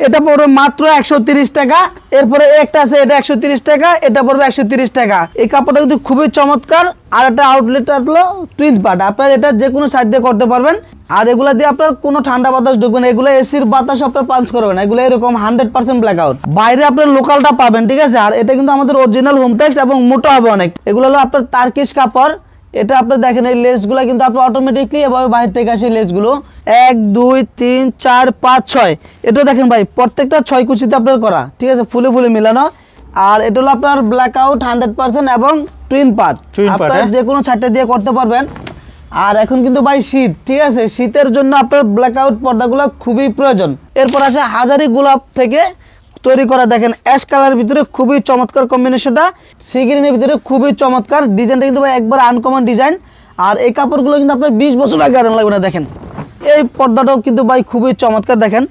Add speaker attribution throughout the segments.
Speaker 1: এটা পড়বে মাত্র একশো টাকা। এরপরে একটা আছে, এটা একশো টাকা, এটা পড়বে একশো টাকা। এই কাপড়টা কিন্তু খুবই চমৎকার। আর একটা আউটলেট আসলো টুইন পার্ট আপনার এটা যে কোনো সাইড দিয়ে করতে পারবেন। আর এগুলা দিয়ে আপনার কোনো ঠান্ডা বাতাস ঢুকবে না। এগুলো এসির বাতাস আপনার পাঞ্চ করবে না। এগুলো এরকম হান্ড্রেড পার্সেন্ট ব্ল্যাক আউট বাইরে আপনার লোকালটা পাবেন, ঠিক আছে? আর এটা কিন্তু আমাদের অরিজিনাল হোম টেক্স এবং মোটা হবে অনেক। এগুলো হলো আপনার তার্কিশ কাপড়। এটা আপনি দেখেন এই লেসগুলো কিন্তু আপনি অটোমেটিকলি এভাবে বাইরে থেকে আসে লেসগুলো। এক দুই তিন চার পাঁচ ছয়। এটা দেখেন ভাই প্রত্যেকটা ছয় কুচিতে আপনার করা ঠিক আছে? ফুলে ফুলে মিলানো। আর এটা হলো আপনার ব্ল্যাক আউট হান্ড্রেড পার্সেন্ট এবং টুইন পার্ট আপনার? যে কোনো ছাড়টা দিয়ে করতে পারবেন। আর এখন কিন্তু ভাই শীত ঠিক আছে? শীতের জন্য আপনার ব্ল্যাক আউট পর্দাগুলো খুবই প্রয়োজন। এরপর আছে হাজারি গোলাপ থেকে তৈরি করা দেখেন অ্যাশ কালারের ভিতরে খুবই চমৎকার কম্বিনেশনটা সি গ্রিনের ভিতরে খুবই চমৎকার। ডিজাইনটা কিন্তু একবার আনকমন ডিজাইন আর এই কাপড়গুলো কিন্তু আপনার বিশ বছর আগে আরাম লাগবে না, দেখেন। এই পর্দাটাও কিন্তু ভাই খুবই চমৎকার, দেখেন।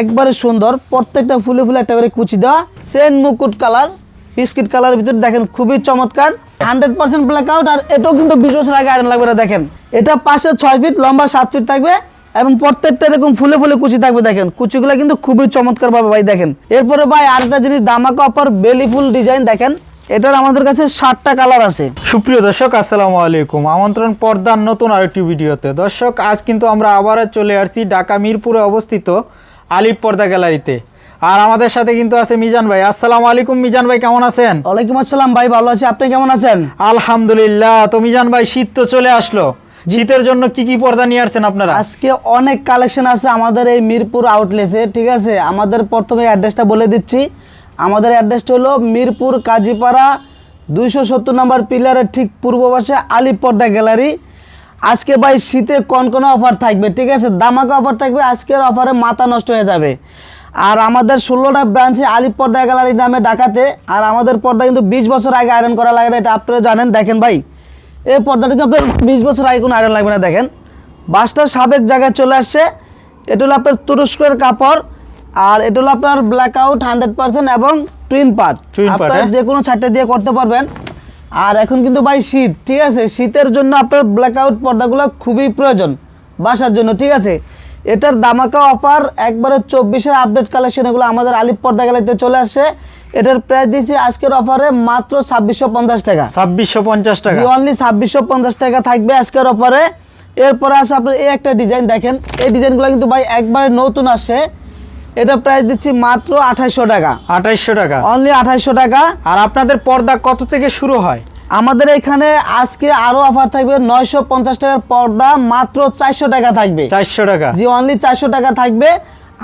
Speaker 1: একবারে সুন্দর। প্রত্যেকটা ফুলে ফুলে একটা করে কুচি দেওয়া। সেন মুকুট কালার বিস্কিট কালারের ভিতরে, দেখেন, খুবই চমৎকার। হান্ড্রেড পার্সেন্ট ব্ল্যাক আউট আর এটাও কিন্তু বিশ বছর আগে আয়রন লাগবে না, দেখেন। এটা পাশে ছয় ফিট লম্বা সাত ফিট থাকবে। এবং প্রত্যেকটা এরকম ফুলে ফুলে কুচি থাকবে দেখেন। কুচিগুলো কিন্তু খুবই চমৎকার ভাবে ভাই দেখেন। এরপরে ভাই আরেকটা জিনিস দামাকা অফার বেলি ফুল ডিজাইন দেখেন। এটার আমাদের কাছে ষাটটা কালার আছে।
Speaker 2: সুপ্রিয় দর্শক আসসালামু আলাইকুম। আমন্ত্রণ পর্দার নতুন আরেকটি ভিডিওতে। দর্শক আজ কিন্তু আমরা আবারও চলে আসছি ঢাকা মিরপুরে অবস্থিত আলিপ পর্দা গ্যালারিতে। আর আমাদের সাথে কিন্তু আছে মিজান ভাই। আসসালামু আলাইকুম মিজান ভাই কেমন আছেন?
Speaker 1: ওয়ালাইকুম আসসালাম ভাই ভালো আছি। আপনি কেমন আছেন?
Speaker 2: আলহামদুলিল্লাহ। তো মিজান ভাই শীত তো চলে আসলো। শীতের জন্য কি কি পর্দা নিয়ে আসছেন আপনারা?
Speaker 1: আজকে অনেক কালেকশন আছে আমাদের এই মিরপুর আউটলেসে ঠিক আছে? আমাদের প্রথমে অ্যাড্রেসটা বলে দিচ্ছি। আমাদের অ্যাড্রেসটা হলো মিরপুর কাজীপাড়া দুইশো সত্তর নম্বর পিলারের ঠিক পূর্ব পাশে আলিপ পর্দা গ্যালারি। আজকে ভাই শীতে কনকনে অফার থাকবে, ঠিক আছে? দামাকা অফার থাকবে, আজকের অফারে মাথা নষ্ট হয়ে যাবে। আর আমাদের ষোলোটা ব্রাঞ্চে আলিপ পর্দা গ্যালারি নামে ডাকাতে আর আমাদের পর্দা কিন্তু বিশ বছর আগে আয়রন করা লাগে না, এটা আপনারা জানেন, দেখেন ভাই। এই পর্দাটা কিন্তু আপনার বিশ বছর আগে কোনো আয়রন লাগবে না দেখেন। বাসটা সাবেক জায়গায় চলে আসছে। এটা হলো আপনার তুরস্কের কাপড় আর এটা হলো আপনার ব্ল্যাক আউট হান্ড্রেড পার্সেন্ট এবং টুইন পার্ট আপনার
Speaker 2: হ্যাঁ?
Speaker 1: যে কোনো ছাড়টা দিয়ে করতে পারবেন। আর এখন কিন্তু ভাই শীত ঠিক আছে? শীতের জন্য আপনার ব্ল্যাক আউট পর্দাগুলো খুবই প্রয়োজন বাসার জন্য ঠিক আছে? এটার দামাকা অফার একবারে চব্বিশের আপডেট কালেকশন এগুলো আমাদের আলিপ পর্দা গ্যালারিতে চলে আসছে। এটার প্রাইস দিচ্ছি আজকের অফারে মাত্র ছাব্বিশশো পঞ্চাশ টাকা।
Speaker 2: ছাব্বিশশো পঞ্চাশ টাকা।
Speaker 1: অনলি ছাব্বিশশো পঞ্চাশ টাকা থাকবে আজকের অফারে এরপরে আছে আপনার এই একটা ডিজাইন দেখেন। এই ডিজাইনগুলো কিন্তু ভাই একবারে নতুন আসে এটা প্রাইস দিচ্ছি মাত্র আঠাইশশো টাকা।
Speaker 2: আঠাইশশো টাকা।
Speaker 1: অনলি আঠাইশশো টাকা।
Speaker 2: আর আপনাদের পর্দা কত থেকে শুরু হয়?
Speaker 1: আমাদের এখানে আজকে আরও অফার থাকবে নয়শো পঞ্চাশ টাকার পর্দা মাত্র চারশো টাকা থাকবে।
Speaker 2: চারশো টাকা।
Speaker 1: জি অনলি চারশো টাকা থাকবে।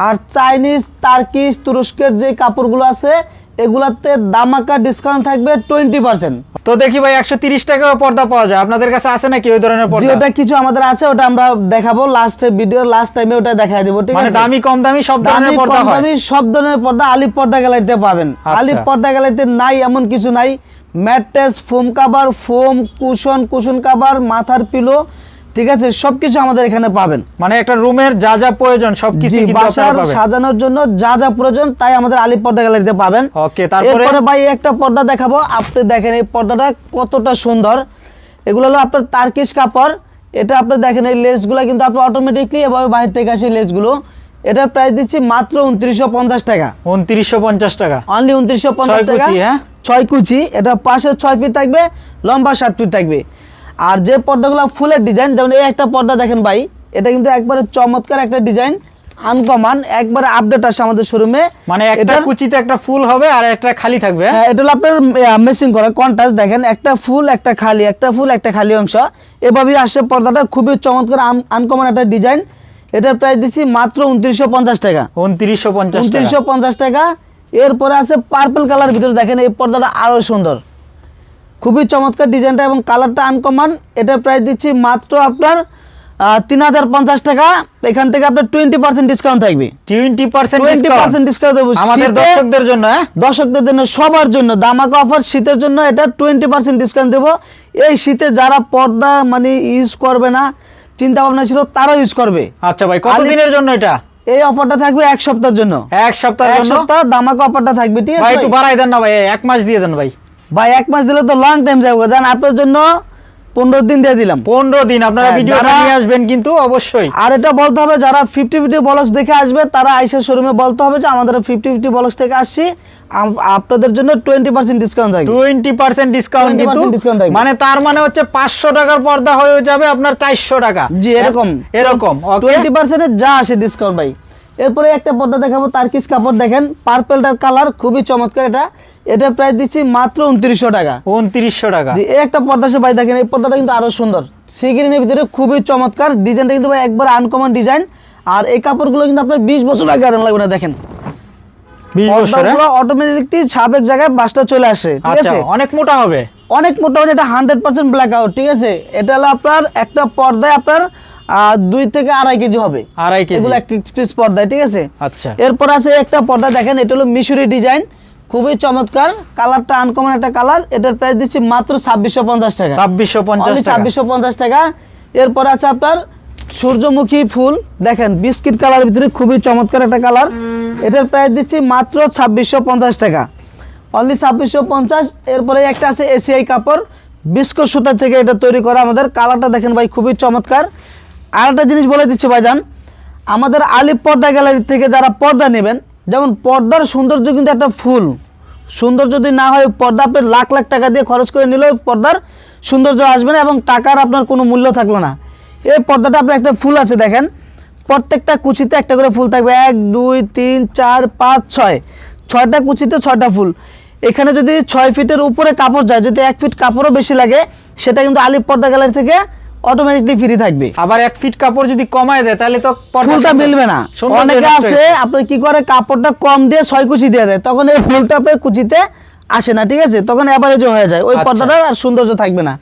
Speaker 1: আর চাইনিজ তার্কিশ তুরস্কের যে কাপড়গুলো আছে এগুলাতে দামাকা ডিসকাউন্ট থাকবে টোয়েন্টি পার্সেন্ট
Speaker 2: তো দেখি ভাই একশো তিরিশ টাকাও পর্দা পাওয়া যায়। আপনাদের কাছে আছে নাকি ওই ধরনের পর্দা?
Speaker 1: ওটা কিছু আমাদের আছে ওটা আমরা দেখাবো। লাস্ট ভিডিওর লাস্ট টাইমে ওটা দেখাই দেবো ঠিক
Speaker 2: মানে
Speaker 1: আছে?
Speaker 2: দামি কম দামি সব ধরনের
Speaker 1: দামি
Speaker 2: পর্দা
Speaker 1: কম দামি সব ধরনের পর্দা আলিপ পর্দা গ্যালারিতে পাবেন।
Speaker 2: আচ্ছা।
Speaker 1: আলিপ পর্দা গ্যালারিতে নাই এমন কিছু নাই। Mattress foam cover foam cushion cushion cover মাথার পিলো ঠিক আছে? সবকিছু আমাদের এখানে পাবেন।
Speaker 2: মানে একটা রুমের যা যা প্রয়োজন সবকিছু
Speaker 1: বাসার সাজানোর জন্য যা যা প্রয়োজন তাই আমাদের আলিপ পর্দা গ্যালারিতে পাবেন।
Speaker 2: ওকে তারপরে?
Speaker 1: ভাই একটা পর্দা দেখাবো। আপনি দেখেন এই পর্দাটা কতটা সুন্দর। এগুলো হলো আপনার তার্কিশ কাপড়। এটা আপনি দেখেন এই লেসগুলো কিন্তু আপনি অটোমেটিকলি এভাবে বাইরে থেকে আসে লেসগুলো। এটার প্রাইস দিচ্ছি মাত্র উনত্রিশশো পঞ্চাশ টাকা।
Speaker 2: উনত্রিশশো পঞ্চাশ টাকা।
Speaker 1: অনলি উনত্রিশশো পঞ্চাশ টাকা।
Speaker 2: হ্যাঁ?
Speaker 1: ছয় কুচি এটা পাশে ছয় ফিট থাকবে লম্বা সাত ফিট থাকবে। আর যে পর্দাগুলো ফুলের ডিজাইন যেমন এই একটা পর্দা দেখেন ভাই এটা কিন্তু একবারে চমৎকার একটা ডিজাইন আনকমান একবারে আপডেট আসে আমাদের শোরুমে
Speaker 2: মানে একটা কুচিতে একটা ফুল হবে আর একটা খালি থাকবে হ্যাঁ?
Speaker 1: হ্যাঁ এটা হলো আপনার মেসিং করা কন্ট্রাস্ট দেখেন একটা ফুল একটা খালি একটা ফুল একটা খালি অংশ। এভাবেই আসে পর্দাটা খুবই চমৎকার আনকমন একটা ডিজাইন এটার প্রাইস দিচ্ছি মাত্র উনত্রিশশো পঞ্চাশ টাকা।
Speaker 2: উনত্রিশশো পঞ্চাশ টাকা।
Speaker 1: উনত্রিশশো পঞ্চাশ টাকা। এরপরে আছে পার্পল কালার ভিতরে দেখেন এই পর্দাটা আরও সুন্দর। খুবই চমৎকার ডিজাইনটা এবং কালারটা আনকমন এটার প্রাইস দিচ্ছি মাত্র আপনার তিন হাজার পঞ্চাশ টাকা। এখান থেকে আপনার টোয়েন্টি পার্সেন্ট ডিসকাউন্ট থাকবে।
Speaker 2: Twenty percent
Speaker 1: twenty percent discount দেবো
Speaker 2: আমাদের দর্শকদের জন্য হ্যাঁ?
Speaker 1: দর্শকদের জন্য সবার জন্য দামাকা অফার শীতের জন্য এটা টোয়েন্টি পার্সেন্ট ডিসকাউন্ট দেবো। এই শীতে যারা পর্দা মানে ইউজ করবে না চিন্তা ভাবনা ছিল তারাও ইউজ করবে।
Speaker 2: আচ্ছা ভাই কত দিনের জন্য এটা?
Speaker 1: এই অফারটা থাকবে এক সপ্তাহের জন্য।
Speaker 2: এক সপ্তাহ
Speaker 1: এক সপ্তাহ দামাকা অফারটা থাকবে ঠিক
Speaker 2: ভাই
Speaker 1: আছে
Speaker 2: একটু বাড়াই দেন না ভাই এক মাস দিয়ে দেন ভাই।
Speaker 1: ভাই এক মাস দিলে তো লং টাইম যাবে জান আপনার জন্য পনেরো দিন দিয়ে দিলাম।
Speaker 2: পনেরো দিন আপনারা
Speaker 1: হ্যাঁ,
Speaker 2: ভিডিও নিয়ে আসবেন কিন্তু অবশ্যই।
Speaker 1: আর এটা বলতে হবে যারা ফিফটি ফিফটি বলক্স দেখে আসবে তারা আইসা শোরুমে বলতে হবে যে আমাদের ফিফটি ফিফটি বলক্স থেকে আসছি আপনাদের জন্য টোয়েন্টি পার্সেন্ট ডিসকাউন্ট থাকবে।
Speaker 2: টোয়েন্টি পার্সেন্ট ডিসকাউন্ট
Speaker 1: 20%
Speaker 2: কিন্তু
Speaker 1: discount থাকবে।
Speaker 2: মানে তার মানে হচ্ছে পাঁচশো টাকার পর্দা হয়ে যাবে আপনার চারশো টাকা।
Speaker 1: জি এরকম।
Speaker 2: এরকম
Speaker 1: টোয়েন্টি পার্সেন্টের যা আসে ডিসকাউন্ট ভাই। এরপরে একটা পর্দা দেখাবো তার্কিস কাপড় দেখেন পার্পেলটার কালার খুবই চমৎকার এটা। এটা প্রাইস দিচ্ছি মাত্র উনত্রিশশো টাকা।
Speaker 2: উনত্রিশশো টাকা।
Speaker 1: জি এই একটা পর্দা সে ভাই দেখেন এই পর্দাটা কিন্তু আরও সুন্দর। সি গ্রিনের ভিতরে খুবই চমৎকার। ডিজাইনটা কিন্তু ভাই একবার আনকমন ডিজাইন আর এই কাপড়গুলো কিন্তু আপনার বিশ বছর আগে আরাম লাগবে না দেখেন। অটোমেটিকলি সাবেক জায়গায় বাসটা চলে আসে ঠিক
Speaker 2: আচ্ছা
Speaker 1: আছে?
Speaker 2: অনেক মোটা হবে।
Speaker 1: অনেক মোটামুটি এটা হান্ড্রেড পার্সেন্ট ব্ল্যাক আউট ঠিক আছে? এটা হলো আপনার একটা পর্দায় আপনার দুই থেকে আড়াই কেজি হবে।
Speaker 2: আড়াই কেজি।
Speaker 1: এগুলো এক পিস পর্দায় ঠিক আছে?
Speaker 2: আচ্ছা।
Speaker 1: এরপর আছে একটা পর্দা দেখেন এটা হলো মিশরি ডিজাইন খুবই চমৎকার। কালারটা আনকমন একটা কালার। এটার প্রাইস দিচ্ছি মাত্র ছাব্বিশশো পঞ্চাশ টাকা।
Speaker 2: ছাব্বিশশো পঞ্চাশ
Speaker 1: ছাব্বিশশো পঞ্চাশ টাকা। এরপর আছে আপনার সূর্যমুখী ফুল। দেখেন বিস্কিট কালার ভিতরে খুবই চমৎকার একটা কালার। এটার প্রাইস দিচ্ছি মাত্র ছাব্বিশশো পঞ্চাশ টাকা। অনলি ছাব্বিশশো পঞ্চাশ। এরপরে একটা আছে এসিআই কাপড়। বিস্কুট সুতা থেকে এটা তৈরি করা আমাদের। কালারটা দেখেন ভাই খুবই চমৎকার। আর একটা জিনিস বলে দিচ্ছি ভাই ভাইজান আমাদের আলিপ পর্দা গ্যালারি থেকে যারা পর্দা নেবেন যেমন পর্দার সৌন্দর্য কিন্তু একটা ফুল। সুন্দর যদি না হয়, পর্দা আপনি লাখ লাখ টাকা দিয়ে খরচ করে নিলেও পর্দার সৌন্দর্য আসবে না এবং টাকার আপনার কোনো মূল্য থাকল না। এই পর্দাটা আপনার একটা ফুল আছে, দেখেন। প্রত্যেকটা কুচিতে একটা করে ফুল থাকবে। এক, দুই, তিন, চার, পাঁচ, ছয়। ছয়টা কুচিতে ছয়টা ফুল। এখানে যদি ছয় ফিটের উপরে কাপড় যায়, যদি এক ফিট কাপড়ও বেশি লাগে, সেটা কিন্তু আলিপ পর্দা গ্যালারি থেকে অটোমেটিকলি ফ্রি থাকবে।
Speaker 2: আবার এক ফিট কাপড় যদি কমায় দেয় তাহলে তো
Speaker 1: ফুলটা মিলবে না। অনেকে আছে আপনার কি করে কাপড়টা কম দিয়ে ছয় কুচি দিয়ে দেয়। তখন এই ফুলটা আপনার কুচিতে আসে না ঠিক আছে? তখন অ্যাভারেজ হয়ে যায়। ওই
Speaker 2: আচ্ছা।
Speaker 1: পর্দাটা আর সৌন্দর্য থাকবে না।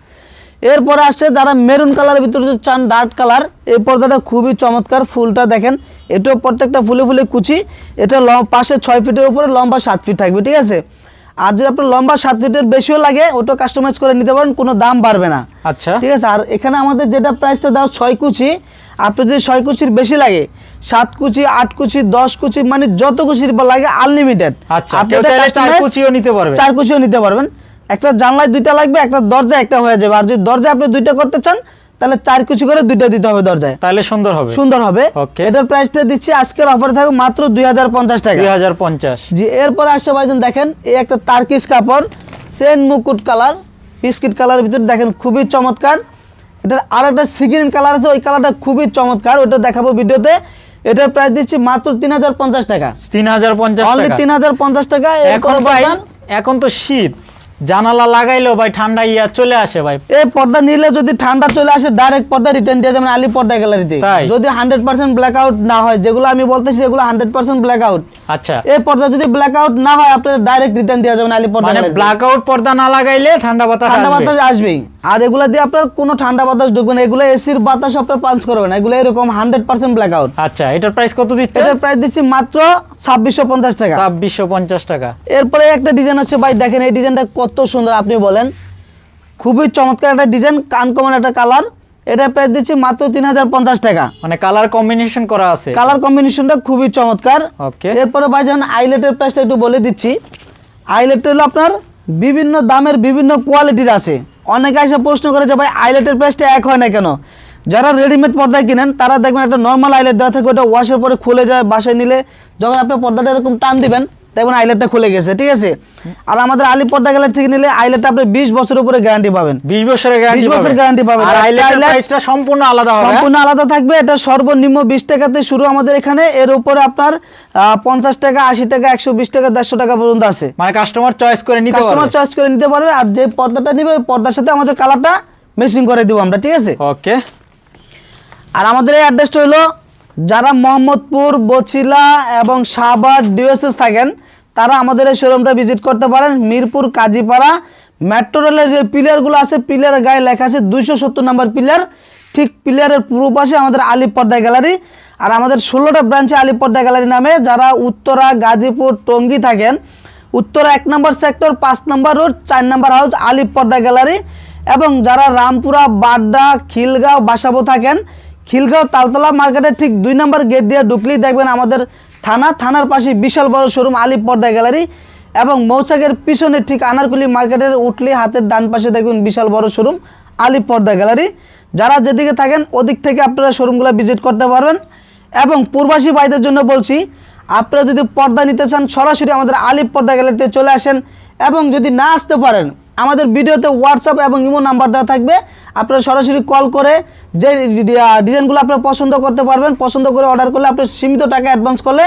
Speaker 1: এরপরে আসছে যারা মেরুন কালারের ভিতরে চান ডার্ক কালার এই পর্দাটা খুবই চমৎকার ফুলটা দেখেন। এটাও প্রত্যেকটা ফুলে ফুলে কুচি। এটা লম পাশে ছয় ফিটের উপরে লম্বা সাত ফিট থাকবে ঠিক আছে? আর যদি আপনার লম্বা সাত ফিটের বেশিও লাগে ওটা কাস্টমাইজ করে নিতে পারেন কোনো দাম বাড়বে না।
Speaker 2: আচ্ছা।
Speaker 1: ঠিক আছে? আর এখানে আমাদের যেটা প্রাইসটা দাও ছয় কুচি আপনি যদি ছয় কুচির বেশি লাগে সাত কুচি আট কুচি দশ কুচি মানে যত কুচির লাগে আনলিমিটেড
Speaker 2: আচ্ছা কুচিও নিতে
Speaker 1: চার কুচিও নিতে পারবেন। একটা জানলায় দুইটা লাগবে একটা দরজা একটা হয়ে যাবে। আর যদি দরজা আপনি দুইটা করতে চান তাহলে চার কুচি করে দুইটা দিতে হবে দরজায়।
Speaker 2: তাহলে সুন্দর হবে।
Speaker 1: সুন্দর হবে। এটার প্রাইসটা দিচ্ছি আজকের অফারে থাকবে মাত্র দুই হাজার পঞ্চাশ টাকা।
Speaker 2: দুই হাজার পঞ্চাশ।
Speaker 1: জি এরপর আসছে ভাইজান দেখেন এই একটা তার্কিস কাপড় সেন মুকুট কালার বিস্কিট কালারের ভিতরে দেখেন খুবই চমৎকার। এটার আর একটা সিগ্রিন কালার আছে ওই কালারটা খুবই চমৎকার ওটা দেখাবো ভিডিওতে। এটার প্রাইস দিচ্ছি মাত্র তিন হাজার পঞ্চাশ টাকা।
Speaker 2: তিন হাজার পঞ্চাশ
Speaker 1: তিন হাজার পঞ্চাশ টাকা
Speaker 2: এখন তো শীত। জানালা লাগাইলেও ভাই ঠান্ডা ইয়া চলে আসে ভাই।
Speaker 1: এই পর্দা নিলে যদি ঠান্ডা চলে আসে ডাইরেক্ট পর্দা রিটার্ন দিয়ে যাবেন আলি পর্দা গ্যালারিতে যদি হান্ড্রেড পার্সেন্ট ব্ল্যাক আউট না হয় যেগুলো আমি বলতেছি এগুলো হান্ড্রেড পার্সেন্ট ব্ল্যাক আউট
Speaker 2: আচ্ছা।
Speaker 1: এই পর্দা যদি ব্ল্যাক আউট না হয় আপনার ডাইরেক্ট রিটার্ন দেওয়া যাবেন আলি পর্দা
Speaker 2: মানে ব্ল্যাক আউট পর্দা না লাগাইলে ঠান্ডা বাতাস
Speaker 1: ঠান্ডা বাতাস আসবেই। আর এগুলা দিয়ে আপনার কোনো ঠান্ডা বাতাস ঢুকবে না। এগুলো এসির বাতাস আপনার পাঞ্চ করবে না। এগুলো এরকম হান্ড্রেড পার্সেন্ট ব্ল্যাক আউট
Speaker 2: আচ্ছা এটার প্রাইস কত দিচ্ছে
Speaker 1: এটার প্রাইস দিচ্ছি মাত্র ছাব্বিশশো পঞ্চাশ টাকা।
Speaker 2: ছাব্বিশশো পঞ্চাশ টাকা।
Speaker 1: এরপরে একটা ডিজাইন আছে ভাই দেখেন এই ডিজাইনটা কত সুন্দর আপনি বলেন। খুবই চমৎকার একটা ডিজাইন কানকমন একটা কালার এটা প্রাইস দিচ্ছি মাত্র তিন হাজার পঞ্চাশ টাকা।
Speaker 2: মানে কালার কম্বিনেশন করা আছে।
Speaker 1: কালার কম্বিনেশনটা খুবই চমৎকার।
Speaker 2: ওকে
Speaker 1: এরপরে ভাইজান আইলেটের প্রাইসটা একটু বলে দিচ্ছি। আইলেট হলো আপনার বিভিন্ন দামের বিভিন্ন কোয়ালিটির আছে। অনেকে এসে প্রশ্ন করে যে ভাই আইলেটের প্রাইসটা এক হয় না কেন? যারা রেডিমেড পর্দা কিনেন তারা দেখবেন একটা নর্মাল আইলেট দেওয়া থাকে ওটা ওয়াশের পরে খুলে যায় বাসায় নিলে। যখন আপনি পর্দাটা এরকম টান দিবেন দেখবেন আইলেটটা খুলে গেছে ঠিক আছে? আর আমাদের আলি পর্দা গ্যালারি থেকে নিলে আইলেটটা আপনি বিশ বছরের উপরে গ্যারান্টি পাবেন।
Speaker 2: বিশ বছরের গ্যারান্টি
Speaker 1: বছর guarantee পাবেন।
Speaker 2: আর সম্পূর্ণ আলাদা হবে।
Speaker 1: সম্পূর্ণ আলাদা থাকবে। এটা সর্বনিম্ন বিশ টাকাতে শুরু আমাদের এখানে। এর উপরে আপনার পঞ্চাশ টাকা আশি টাকা একশো বিশ টাকা দেড়শো টাকা পর্যন্ত আছে।
Speaker 2: মানে কাস্টমার চয়েস করে নিতে
Speaker 1: কাস্টমার চয়েস করে নিতে পারবে। আর যে পর্দাটা নিবে পর্দার সাথে আমাদের কালারটা মেশিং করে দিব আমরা ঠিক আছে?
Speaker 2: ওকে
Speaker 1: আর আমাদের এই অ্যাড্রেসটা হলো যারা মোহাম্মদপুর বছিলা এবং শাহবাগ ডিওএসএস থাকেন। তারা আমাদের এই শোরুমটা ভিজিট করতে পারেন। মিরপুর, কাজীপাড়া মেট্রো রেলের যে পিলারগুলো আছে পিলারের গায়ে লেখা আছে দুইশো সত্তর নাম্বার পিলার ঠিক পিলারের পূর্ব পাশে আমাদের আলিপ পর্দা গ্যালারি আর আমাদের ষোলোটা ব্রাঞ্চে আলিপ পর্দা গ্যালারি নামে যারা উত্তরা, গাজীপুর, টঙ্গী থাকেন, উত্তরা এক নম্বর সেক্টর পাঁচ নম্বর রোড চার নম্বর হাউস আলিপ পর্দা গ্যালারি এবং যারা রামপুরা, বাড্ডা, খিলগাঁও, বাসাবো থাকেন, খিলগাঁও, তালতলা মার্কেটের ঠিক দুই নম্বর গেট দিয়ে ঢুকলেই দেখবেন আমাদের থানা, থানার পাশে বিশাল বড় শোরুম আলিপ পর্দা গ্যালারি এবং মৌচাকের পিছনে ঠিক আনারকুলি মার্কেটের উঠলে হাতের ডান পাশে দেখুন বিশাল বড় শোরুম আলিপ পর্দা গ্যালারি। যারা যেদিকে থাকেন, ওদিক থেকে আপনারা শোরুমগুলো ভিজিট করতে পারবেন। এবং পূর্বাসী ভাইদের জন্য বলছি, আপনারা যদি পর্দা নিতে চান, সরাসরি আমাদের আলিপ পর্দা গ্যালারিতে চলে আসেন এবং যদি না আসতে পারেন আমাদের ভিডিওতে হোয়াটসঅ্যাপ এবং ইমো নাম্বার দেওয়া থাকবে। আপনারা সরাসরি কল করে যে ডিজাইনগুলো আপনারা পছন্দ করতে পারবেন পছন্দ করে অর্ডার করলে আপনি সীমিত টাকা অ্যাডভান্স করলে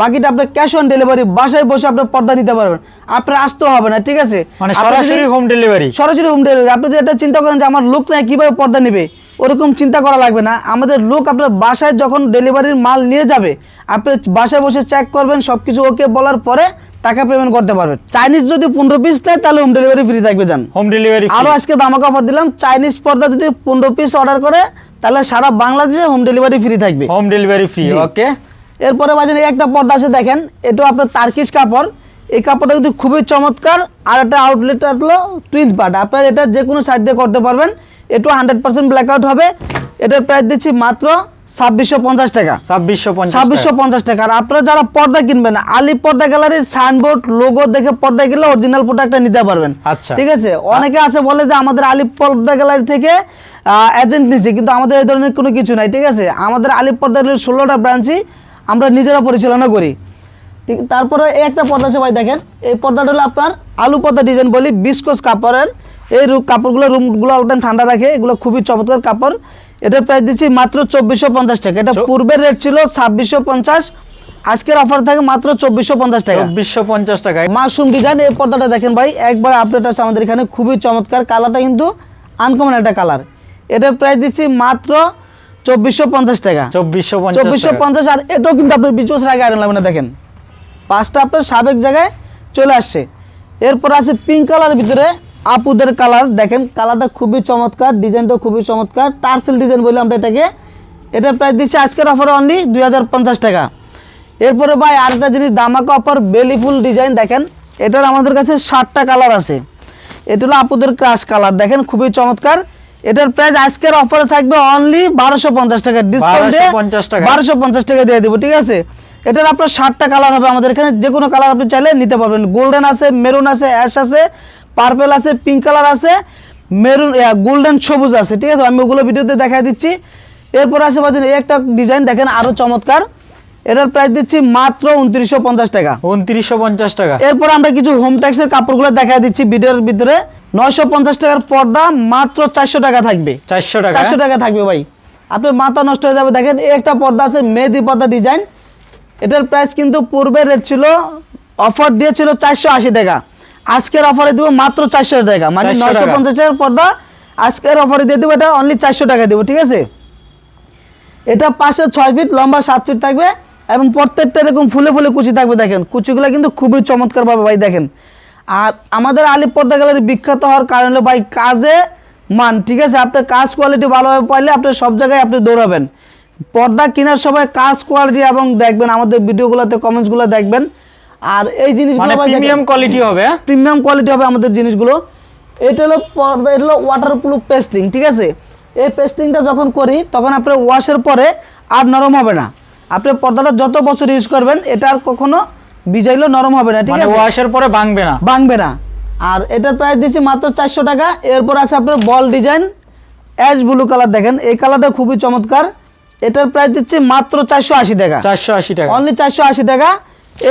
Speaker 1: বাকিটা আপনার ক্যাশ অন ডেলিভারি বাসায় বসে আপনার পর্দা নিতে পারবেন। আপনার আসতেও হবে না ঠিক আছে?
Speaker 2: মানে সরাসরি হোম ডেলিভারি
Speaker 1: সরাসরি হোম ডেলিভারি আপনি যদি এটা চিন্তা করেন যে আমার লোক নাই কীভাবে পর্দা নেবে? ওরকম চিন্তা করা লাগবে না। আমাদের লোক আপনার বাসায় যখন ডেলিভারির মাল নিয়ে যাবে আপনি বাসায় বসে চেক করবেন সব কিছু ওকে বলার পরে টাকা পেমেন্ট করতে পারবেন চাইনিজ যদি পনেরো পিস নেয় তাহলে হোম ডেলিভারি ফ্রি থাকবে যান
Speaker 2: হোম ডেলিভারি
Speaker 1: আরও আজকে দামাক অফার দিলাম চাইনিজ পর্দা যদি পনেরো পিস অর্ডার করে তাহলে সারা বাংলাদেশে হোম ডেলিভারি ফ্রি থাকবে।
Speaker 2: হোম ডেলিভারি ফ্রি ওকে
Speaker 1: এরপরে বাজেন একটা পর্দা আছে দেখেন এটা আপনার তার্কিশ কাপড়। এই কাপড়টা কিন্তু খুবই চমৎকার আর একটা আউটলেট আসলো টুইন পার্ট আপনার এটা যে কোনো সাইড দিয়ে করতে পারবেন। এটু হান্ড্রেড পার্সেন্ট ব্ল্যাক আউট হবে। এটার প্রাইস দিচ্ছি মাত্র ছাব্বিশশো পঞ্চাশ টাকা।
Speaker 2: ছাব্বিশশো
Speaker 1: ছাব্বিশশো পঞ্চাশ টাকা। আর আপনারা যারা পর্দা কিনবেন আলি পর্দা গ্যালারির সাইনবোর্ড লোগো দেখে পর্দা কিনলে অরিজিনাল প্রোডাক্টটা নিতে পারবেন।
Speaker 2: আচ্ছা।
Speaker 1: ঠিক আছে? অনেকে আছে বলে যে আমাদের আলি পর্দা গ্যালারি থেকে এজেন্ট নিচ্ছে কিন্তু আমাদের এই ধরনের কোনো কিছু নাই ঠিক আছে? আমাদের আলিপ পর্দা গ্যালারির ষোলোটা ব্রাঞ্চই আমরা নিজেরা পরিচালনা করি। ঠিক তারপরে এই একটা পর্দা সবাই দেখেন। এই পর্দাটা হলো আপনার আলু পর্দা ডিজাইন বলি বিস্কোস কাপড়ের। এই কাপড়গুলো রুমগুলো অলটাইম ঠান্ডা রাখে এগুলো খুবই চমৎকার কাপড়। এটার প্রাইস দিচ্ছি মাত্র চব্বিশশো পঞ্চাশ টাকা। এটা পূর্বের রেট ছিল ছাব্বিশশো পঞ্চাশ আজকের অফার থাকে মাত্র চব্বিশশো পঞ্চাশ টাকা।
Speaker 2: চব্বিশশো পঞ্চাশ টাকায়
Speaker 1: মাশরুম ডিজাইন এই পর্দাটা দেখেন ভাই একবার আপডেট আছে আমাদের এখানে খুবই চমৎকার। কালারটা কিন্তু আনকমন একটা কালার এটার প্রাইস দিচ্ছি মাত্র চব্বিশশো পঞ্চাশ টাকা।
Speaker 2: চব্বিশশো পঞ্চাশ
Speaker 1: চব্বিশশো পঞ্চাশ আর এটাও কিন্তু আপনার বিশ বছর আগে আয়রন লাগবে না দেখেন। পাঁচটা আপনার সাবেক জায়গায় চলে আসছে। এরপর আছে পিঙ্ক কালারের ভিতরে আপুদের কালার দেখেন কালারটা খুবই চমৎকার ডিজাইনটা খুবই চমৎকার টার্সেল ডিজাইন বলে আমরা এটাকে এটার প্রাইস দিচ্ছি আজকের অফার অনলি দুই হাজার পঞ্চাশ টাকা। এরপরে ভাই আরেকটা জিনিস দামাকা অফার বেলি ফুল ডিজাইন দেখেন এটার আমাদের কাছে ষাটটা কালার আছে। এটা হলো আপুদের ক্রাশ কালার দেখেন খুবই চমৎকার। এটার প্রাইস আজকের অফারে থাকবে অনলি বারোশো পঞ্চাশ টাকা ডিসকাউন্ট
Speaker 2: 1250 টাকা।
Speaker 1: বারোশো পঞ্চাশ টাকা দিয়ে দেবো ঠিক আছে? এটার আপনার ষাটটা কালার হবে আমাদের এখানে যে কোনো কালার আপনি চাইলে নিতে পারবেন। গোল্ডেন আছে মেরুন আছে অ্যাশ আছে পার্পেল আছে পিঙ্ক কালার আছে মেরুন গোল্ডেন সবুজ আছে ঠিক আছে? আমি ওগুলো ভিডিওতে দেখা দিচ্ছি। এরপর আছে বাজেন এই একটা ডিজাইন দেখেন আরও চমৎকার। এটার প্রাইস দিচ্ছি মাত্র উনত্রিশশো পঞ্চাশ টাকা।
Speaker 2: উনত্রিশশো পঞ্চাশ টাকা।
Speaker 1: এরপর আমরা কিছু হোম ট্যাক্সের কাপড়গুলো দেখা দিচ্ছি ভিডিওর ভিতরে। নয়শো পঞ্চাশ টাকার পর্দা মাত্র চারশো টাকা থাকবে।
Speaker 2: চারশো টাকা।
Speaker 1: চারশো টাকা থাকবে ভাই। আপনার মাথা নষ্ট হয়ে যাবে। দেখেন একটা পর্দা আছে মেহেদি পর্দা ডিজাইন এটার প্রাইস কিন্তু পূর্বের রেট ছিল অফার দিয়েছিল চারশো আশি টাকা। আজকের অফারে দেবো মাত্র চারশো টাকা মানে নয়শো। পঞ্চাশ টাকার পর্দা আজকের অফারে দিয়ে দেবো এটা অনলি চারশো টাকা দেবো ঠিক আছে? এটা পাশে ছয় ফিট লম্বা সাত ফিট থাকবে এবং প্রত্যেকটা এরকম ফুলে ফুলে কুচি থাকবে দেখেন। কুচিগুলো কিন্তু খুবই চমৎকারভাবে ভাই দেখেন। আর আমাদের আলিপ পর্দা গ্যালারি বিখ্যাত হওয়ার কারণ হলো ভাই কাজে মান ঠিক আছে? আপনার কাজ কোয়ালিটি ভালোভাবে পাইলে আপনি সব জায়গায় আপনি দৌড়াবেন। পর্দা কেনার সময় কাজ কোয়ালিটি এবং দেখবেন আমাদের ভিডিওগুলোতে কমেন্টসগুলো দেখবেন। আর এই জিনিসগুলো
Speaker 2: মানে প্রিমিয়াম কোয়ালিটি হবে?
Speaker 1: প্রিমিয়াম কোয়ালিটি হবে আমাদের জিনিসগুলো। এটা হলো পর্দা এটা হলো ওয়াটারপ্রুফ পেস্টিং ঠিক আছে? এই পেস্টিংটা যখন করি তখন আপনার ওয়াশের পরে আর নরম হবে না। আপনি পর্দাটা যত বছর ইউজ করবেন এটা আর কখনো ভিজাইলেও নরম হবে না ঠিক
Speaker 2: মানে
Speaker 1: আছে?
Speaker 2: ওয়াশের পরে ভাঙবে না।
Speaker 1: ভাঙবে না। আর এটার প্রাইস দিচ্ছি মাত্র চারশো টাকা। এরপর আছে আপনার ball design ash blue colour দেখেন। এই কালারটা খুবই চমৎকার। এটার প্রাইস দিচ্ছি মাত্র চারশো আশি টাকা।
Speaker 2: চারশো আশি টাকা।
Speaker 1: অনলি চারশো আশি টাকা।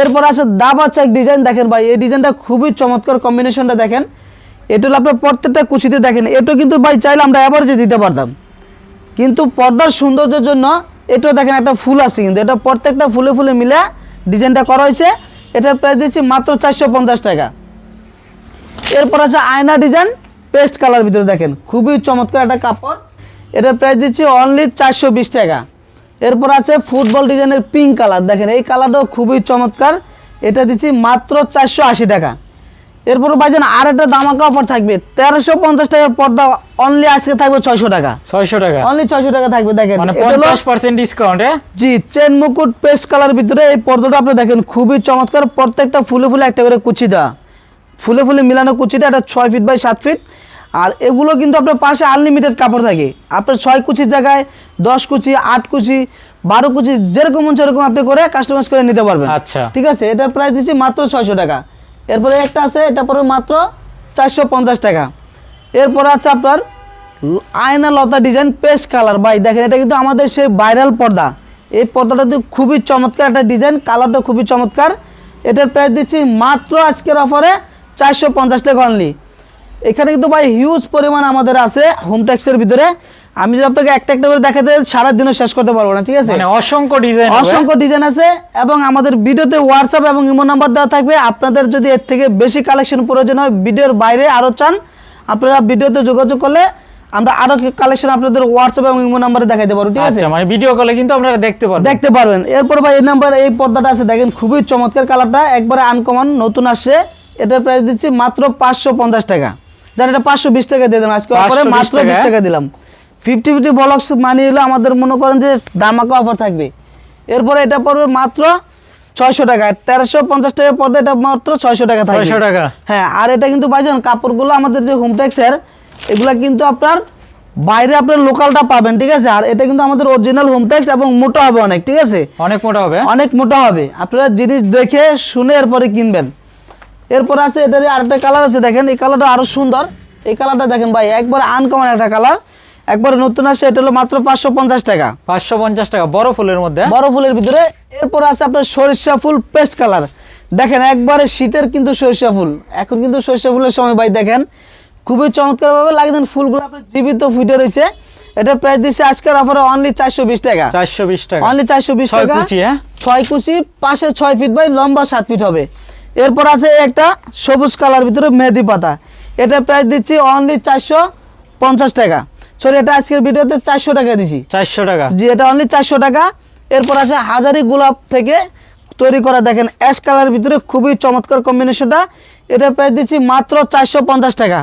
Speaker 1: এরপর আছে দাবা চেক ডিজাইন দেখেন ভাই, এই ডিজাইনটা খুবই চমৎকার কম্বিনেশনটা দেখেন। এটা হলো আপনার প্রত্যেকটা কুচিতে দেখেন এটা কিন্তু ভাই চাইলে আমরা অ্যাভারেজে দিতে পারতাম। কিন্তু পর্দার সৌন্দর্যের জন্য এটাও দেখেন একটা ফুল আছে কিন্তু, এটা প্রত্যেকটা ফুলে ফুলে মিলে ডিজাইনটা করা হয়েছে। এটার প্রাইস দিচ্ছি মাত্র চারশো পঞ্চাশ টাকা। এরপর আছে আয়না ডিজাইন পেস্ট কালার ভিতরে দেখেন, খুবই চমৎকার একটা কাপড়। এটার প্রাইস দিচ্ছি অনলি চারশো বিশ টাকা। এরপর আছে ফুটবল ডিজাইনের পিঙ্ক কালার দেখেন এই কালারটাও খুবই চমৎকার। এটা দিচ্ছি মাত্র চারশো আশি টাকা। এরপর ভাইজান আর একটা দামাকা অফার থাকবে। তেরোশো পঞ্চাশ টাকার পর্দা অনলি আজকে থাকবে ছয়শো টাকা।
Speaker 2: ছয়শো টাকা।
Speaker 1: অনলি ছয়শো টাকা থাকবে দেখেন।
Speaker 2: মানে পঞ্চাশ পার্সেন্ট ডিসকাউন্ট হ্যাঁ?
Speaker 1: জি চেন মুকুট পেস্ট কালার ভিতরে এই পর্দাটা আপনি দেখেন খুবই চমৎকার। প্রত্যেকটা ফুলে ফুলে একটা করে কুচি দেওয়া। ফুলে ফুলে মিলানো কুচিটা এটা ছয় ফিট বাই সাত ফিট আর এগুলো কিন্তু আপনার পাশে আনলিমিটেড কাপড় থাকে। আপনার ছয় কুচির জায়গায় দশ কুচি আট কুচি বারো কুচি যেরকম মন সেরকম আপনি করে কাস্টমাইজ করে নিতে পারবেন।
Speaker 2: আচ্ছা।
Speaker 1: ঠিক আছে? এটার প্রাইস দিচ্ছি মাত্র ছয়শো টাকা। এরপরে একটা আছে এটা পড়বে মাত্র চারশো পঞ্চাশ টাকা। এরপরে আছে আপনার আয়না লতা ডিজাইন পেস্ট কালার ভাই দেখেন এটা কিন্তু আমাদের সেই ভাইরাল পর্দা। এই পর্দাটা কিন্তু খুবই চমৎকার একটা ডিজাইন কালারটা খুবই চমৎকার। এটার প্রাইস দিচ্ছি মাত্র আজকের অফারে চারশো পঞ্চাশ টাকা অনলি এখানে কিন্তু ভাই হিউজ পরিমাণ আমাদের আছে হোম ট্যাক্সের ভিতরে। আমি যদি আপনাকে একটা একটা করে দেখাতে সারাদিনও শেষ করতে পারব না ঠিক আছে?
Speaker 2: মানে অসংখ্য ডিজাইন
Speaker 1: অসংখ্য ডিজাইন আছে এবং আমাদের ভিডিওতে হোয়াটসঅ্যাপ এবং ইমো নাম্বার দেওয়া থাকবে। আপনাদের যদি এর থেকে বেশি কালেকশন প্রয়োজন হয় ভিডিওর বাইরে আরও চান আপনারা ভিডিওতে যোগাযোগ করলে আমরা আরও কালেকশন আপনাদের হোয়াটসঅ্যাপ এবং ইমো নাম্বারে দেখাইতে পারব ঠিক আছে?
Speaker 2: আচ্ছা মানে ভিডিও কলে কিন্তু আপনারা দেখতে পারবেন।
Speaker 1: দেখতে পারবেন। এরপর ভাই এই নাম্বার এই পর্দাটা আছে দেখেন খুবই চমৎকার কালারটা একবারে আনকমন নতুন আসছে। এটার প্রাইস দিচ্ছি মাত্র পাঁচশো পঞ্চাশ টাকা। জান এটা পাঁচশো বিশ টাকা দিয়ে দিলাম। আজকে অফারে মাত্র বিশ
Speaker 2: টাকা?
Speaker 1: টাকা দিলাম। ফিফটি ফিফটি বলক্স মানিয়ে হলো আমাদের মনে করেন যে দামাকা অফার থাকবে। এরপরে এটা পড়বে মাত্র ছয়শো টাকা। তেরোশো পঞ্চাশ টাকার পর্দা এটা মাত্র ছয়শো টাকা থাকবে।
Speaker 2: টাকা?
Speaker 1: হ্যাঁ আর এটা কিন্তু ভাইজান কাপড়গুলো আমাদের যে হোম ট্যাক্সের এগুলা কিন্তু আপনার বাইরে আপনার লোকালটা পাবেন ঠিক আছে? আর এটা কিন্তু আমাদের অরিজিনাল হোম ট্যাক্স এবং মোটা হবে অনেক ঠিক আছে?
Speaker 2: অনেক মোটা হবে?
Speaker 1: অনেক মোটা হবে। আপনারা জিনিস দেখে শুনে এরপরে কিনবেন। এরপর আছে এটার আরেকটা কালার আছে দেখেন এই কালারটা আরও সুন্দর। এই কালারটা দেখেন ভাই একবার আনকমন একটা কালার একবার নতুন আসছে এটা হলো মাত্র পাঁচশো পঞ্চাশ টাকা।
Speaker 2: পাঁচশো পঞ্চাশ টাকা বড় ফুলের মধ্যে।
Speaker 1: বড় ফুলের ভিতরে এরপর আছে আপনার সরিষা ফুল পেস্ট কালার দেখেন একবারে শীতের কিন্তু সরিষা ফুল। এখন কিন্তু সরিষা ফুলের সময় ভাই দেখেন খুবই চমৎকারভাবে লাগছেন ফুলগুলো আপনার জীবিত ফুটে রয়েছে। এটা প্রাইস দিচ্ছে আজকের অফারে অনলি চারশো বিশ টাকা।
Speaker 2: চারশো বিশ টাকা।
Speaker 1: অনলি চারশো বিশ টাকা।
Speaker 2: কুচি, হ্যাঁ?
Speaker 1: ছয় কুচি পাশে ছয় ফিট বাই লম্বা সাত ফিট হবে। এরপর আছে একটা সবুজ কালার ভিতরে মেহেদি পাতা। এটা প্রাইস দিচ্ছি অনলি চারশো পঞ্চাশ টাকা। সরি এটা আজকের ভিডিওতে চারশো টাকা দিছি।
Speaker 2: চারশো টাকা।
Speaker 1: জি এটা অনলি চারশো টাকা। এরপর আছে হাজারি গোলাপ থেকে তৈরি করা দেখেন অ্যাশ কালারের ভিতরে খুবই চমৎকার কম্বিনেশনটা এটা প্রাইস দিচ্ছি মাত্র চারশো পঞ্চাশ টাকা।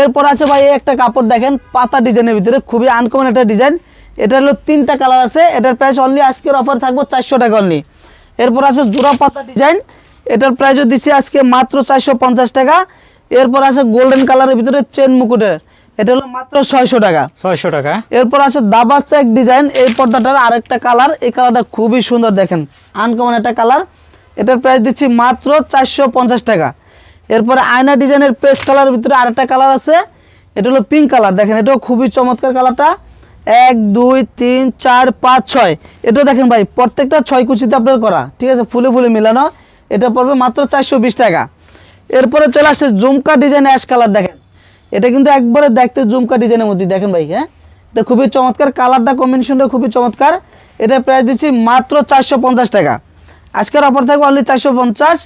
Speaker 1: এরপর আছে ভাই একটা কাপড় দেখেন পাতা ডিজাইনের ভিতরে খুবই আনকমন একটা ডিজাইন এটা হলো তিনটা কালার আছে। এটার প্রাইস অনলি আজকের অফার থাকব চারশো টাকা অনলি এরপর আছে জোড়া পাতা ডিজাইন এটার প্রাইসও দিচ্ছি আজকে মাত্র চারশো পঞ্চাশ টাকা। এরপর আছে গোল্ডেন কালারের ভিতরে চেন মুকুটের এটা হলো মাত্র ছয়শো টাকা।
Speaker 2: ছয়শো টাকা।
Speaker 1: এরপর আছে দাবাস চেক ডিজাইন এই পর্দাটার আরেকটা কালার এই কালারটা খুবই সুন্দর দেখেন আনকমন একটা কালার এটার প্রাইস দিচ্ছি মাত্র চারশো পঞ্চাশ টাকা। এরপরে আয়না ডিজাইনের পেস্ট কালারের ভিতরে আরেকটা কালার আছে। এটা হলো পিঙ্ক কালার দেখেন এটাও খুবই চমৎকার কালারটা এক দুই তিন চার পাঁচ ছয়। এটাও দেখেন ভাই প্রত্যেকটা ছয় কুচিতে আপনার করা ঠিক আছে? ফুলে ফুলে মিলানো। এটা পড়বে মাত্র চারশো বিশ টাকা। এরপরে চলে আসছে জুমকা ডিজাইন অ্যাশ কালার দেখেন। এটা কিন্তু একবারে দেখতে জুমকা ডিজাইনের মধ্যে, দেখেন ভাই হ্যাঁ? এটা খুবই চমৎকার কালারটা কম্বিনেশনটা খুবই চমৎকার। এটা প্রাইস দিচ্ছি মাত্র চারশো পঞ্চাশ টাকা। আজকের অফার থাকবে অনলি চারশো পঞ্চাশ।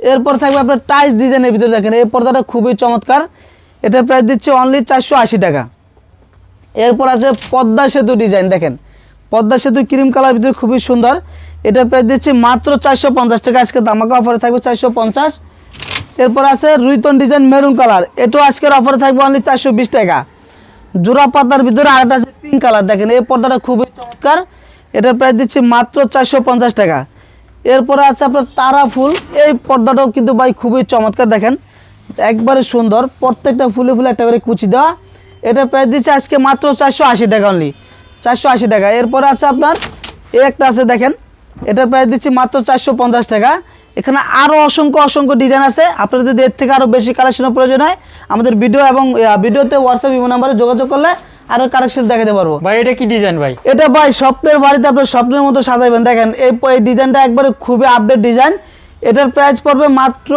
Speaker 1: এরপর থাকবে আপনার টাইস ডিজাইনের ভিতরে দেখেন, এই পর্দাটা খুবই চমৎকার। এটার প্রাইস দিচ্ছে অনলি চারশো আশি টাকা। এরপর আছে পদ্মা সেতু ডিজাইন দেখেন। পদ্মা সেতু ক্রিম কালার ভিতরে খুবই সুন্দর। এটার প্রাইস দিচ্ছি মাত্র চারশো পঞ্চাশ টাকা। আজকে দামাকা অফারে থাকবে চারশো পঞ্চাশ। এরপর আছে রুইতন ডিজাইন মেরুন কালার এটাও আজকের অফারে থাকবে অনলি চারশো বিশ টাকা। জোড়া পাতার ভিতরে আরেকটা আছে পিঙ্ক কালার দেখেন, এই পর্দাটা খুবই চমৎকার। এটার প্রাইস দিচ্ছি মাত্র চারশো পঞ্চাশ টাকা। এরপরে আছে আপনার তারা ফুল। এই পর্দাটাও কিন্তু ভাই খুবই চমৎকার, দেখেন। একবারে সুন্দর। প্রত্যেকটা ফুলে ফুলে একটা করে কুচি দেওয়া। এটা প্রাইস দিচ্ছে আজকে মাত্র চারশো আশি টাকা অনলি চারশো আশি টাকা। এরপরে আছে আপনার, এই একটা আছে, দেখেন। এটার প্রাইস দিচ্ছি মাত্র চারশো পঞ্চাশ টাকা। এখানে আরও অসংখ্য অসংখ্য ডিজাইন আছে। আপনারা যদি এর থেকে আরও বেশি কালেকশনের প্রয়োজন হয় আমাদের ভিডিও এবং ভিডিওতে হোয়াটসঅ্যাপ ইমো নাম্বারে যোগাযোগ করলে আরও কালেকশন দেখাতে পারব।
Speaker 2: ভাই এটা কি ডিজাইন ভাই?
Speaker 1: এটা ভাই স্বপ্নের বাড়িতে আপনার স্বপ্নের মতো সাজাইবেন। দেখেন এই ডিজাইনটা একবারে খুবই আপডেট ডিজাইন এটার প্রাইস পড়বে মাত্র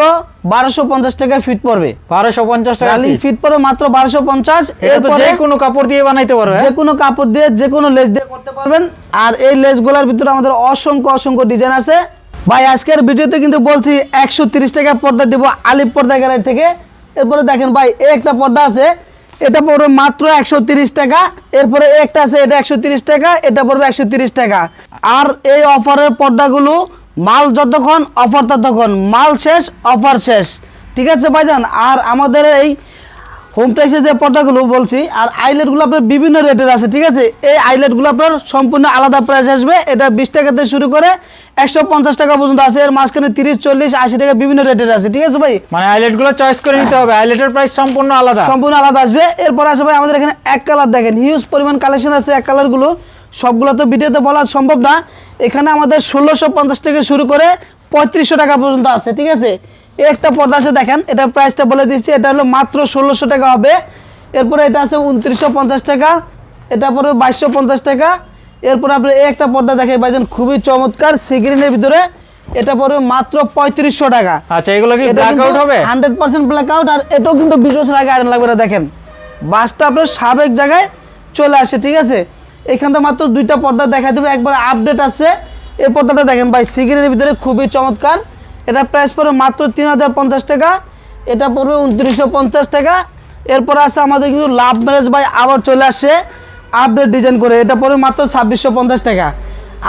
Speaker 1: বারোশো পঞ্চাশ টাকায় ফিট পড়বে।
Speaker 2: বারোশো পঞ্চাশ টাকা
Speaker 1: ফিট পড়বে মাত্র বারোশো পঞ্চাশ। এরপরে
Speaker 2: কোনো কাপড় দিয়ে বানাইতে পারবে
Speaker 1: যে কোনো কাপড় দিয়ে যে কোনো লেস দিয়ে করতে পারবেন। আর এই লেসগুলোর ভিতরে আমাদের অসংখ্য অসংখ্য ডিজাইন আছে। ভাই আজকের ভিডিওতে কিন্তু বলছি একশো তিরিশ টাকা পর্দা দিব আলিপ পর্দা গ্যালারি থেকে। এরপরে দেখেন ভাই এই একটা পর্দা আছে। এটা পড়বে মাত্র একশো তিরিশ টাকা। এরপরে একটা আছে এটা একশো তিরিশ টাকা এটা পড়বে একশো তিরিশ টাকা। আর এই অফারের পর্দাগুলো মাল যতক্ষণ অফার ততক্ষণ। মাল শেষ অফার শেষ। ঠিক আছে ভাইজান? আর আমাদের এই হোম ট্যাক্সের যে পর্দাগুলো বলছি আর আইলেটগুলো আপনার বিভিন্ন রেটের আছে ঠিক আছে? এই আইলেটগুলো আপনার সম্পূর্ণ আলাদা প্রাইস আসবে। এটা বিশ টাকা থেকে শুরু করে একশো পঞ্চাশ টাকা পর্যন্ত আছে। এর মাঝখানে তিরিশ চল্লিশ আশি টাকা বিভিন্ন রেটের আছে ঠিক আছে ভাই?
Speaker 2: মানে আইলেটগুলো চয়েস করে নিতে হবে। আইলেটের প্রাইস সম্পূর্ণ আলাদা।
Speaker 1: সম্পূর্ণ আলাদা আসবে। এরপর আছে ভাই আমাদের এখানে এক কালার দেখেন। হিউজ পরিমাণ কালেকশন আছে এক কালারগুলো সবগুলো তো ভিডিওতে বলা সম্ভব না। এখানে আমাদের ষোলোশো পঞ্চাশ থেকে শুরু করে পঁয়ত্রিশশো টাকা পর্যন্ত আছে ঠিক আছে? একটা পর্দা আছে দেখেন এটার প্রাইসটা বলে দিচ্ছি এটা হলো মাত্র ষোলোশো টাকা হবে। এরপরে এটা আছে উনত্রিশশো পঞ্চাশ টাকা এটা পরে বাইশশো পঞ্চাশ টাকা। এরপরে আপনি একটা পর্দা দেখে পাইছেন খুবই চমৎকার সিগ্রিনের ভিতরে এটা পড়বে মাত্র পঁয়ত্রিশশো টাকা।
Speaker 2: আচ্ছা এগুলো কি ব্ল্যাক আউট হবে?
Speaker 1: হান্ড্রেড পার্সেন্ট ব্ল্যাক আউট আর এটাও কিন্তু বিশ বছর আগে আয়রন লাগবে না দেখেন। বাসটা আপনার সাবেক জায়গায় চলে আসে ঠিক আছে? এখান থেকে মাত্র দুইটা পর্দা দেখা দেবে। একবার আপডেট আছে। এই পর্দাটা দেখেন ভাই সিগারেটের ভিতরে খুবই চমৎকার। এটা প্রাইস পড়বে মাত্র তিন হাজার পঞ্চাশ টাকা। এটা পড়বে উনত্রিশশো টাকা। এরপর আছে আমাদের কিন্তু লাভ ম্যারেজ ভাই, আবার চলে আসছে আপডেট ডিজাইন করে। এটা পড়বে মাত্র ছাব্বিশশো টাকা।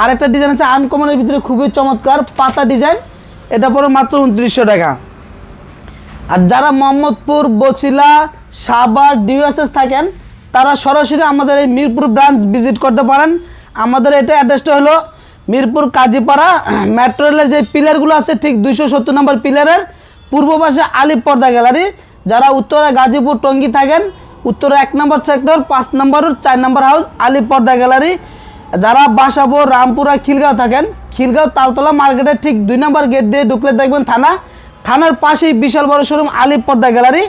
Speaker 1: আরেকটা ডিজাইন আছে আনকমনের ভিতরে খুবই চমৎকার, পাতা ডিজাইন এটা পড়বে মাত্র উনত্রিশশো টাকা। আর যারা মোহাম্মদপুর, বছিলা সাবার ডিউএসএস থাকেন তারা সরাসরি আমাদের এই মিরপুর ব্রাঞ্চ ভিজিট করতে পারেন। আমাদের এটা অ্যাড্রেসটা হলো মিরপুর কাজীপাড়া, মেট্রো রেলের যে পিলারগুলো আছে ঠিক দুইশো সত্তর নম্বর পিলারের পূর্ব পাশে আলিপ পর্দা গ্যালারি। যারা উত্তরে, গাজীপুর, টঙ্গী থাকেন, উত্তরে এক নম্বর সেক্টর, পাঁচ নম্বর চার নম্বর হাউস আলিপ পর্দা গ্যালারি। যারা বাসাবো, রামপুরা, খিলগাঁও থাকেন, খিলগাঁও তালতলা মার্কেটের ঠিক দুই নম্বর গেট দিয়ে ঢুকলে দেখবেন থানা। থানার পাশেই বিশাল বড় শোরুম আলিপ পর্দা গ্যালারি।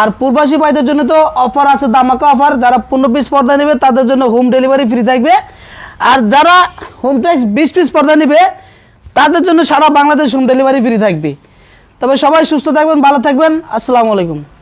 Speaker 1: আর পূর্বাসী ভাইদের জন্য তো অফার আছে দামাকা অফার যারা পনেরো পিস পর্দা নেবে, তাদের জন্য হোম ডেলিভারি ফ্রি থাকবে। আর যারা হোম ট্যাক্স বিশ পিস পর্দা নেবে, তাদের জন্য সারা বাংলাদেশ হোম ডেলিভারি ফ্রি থাকবে। তবে সবাই সুস্থ থাকবেন, ভালো থাকবেন। আসসালামু আলাইকুম।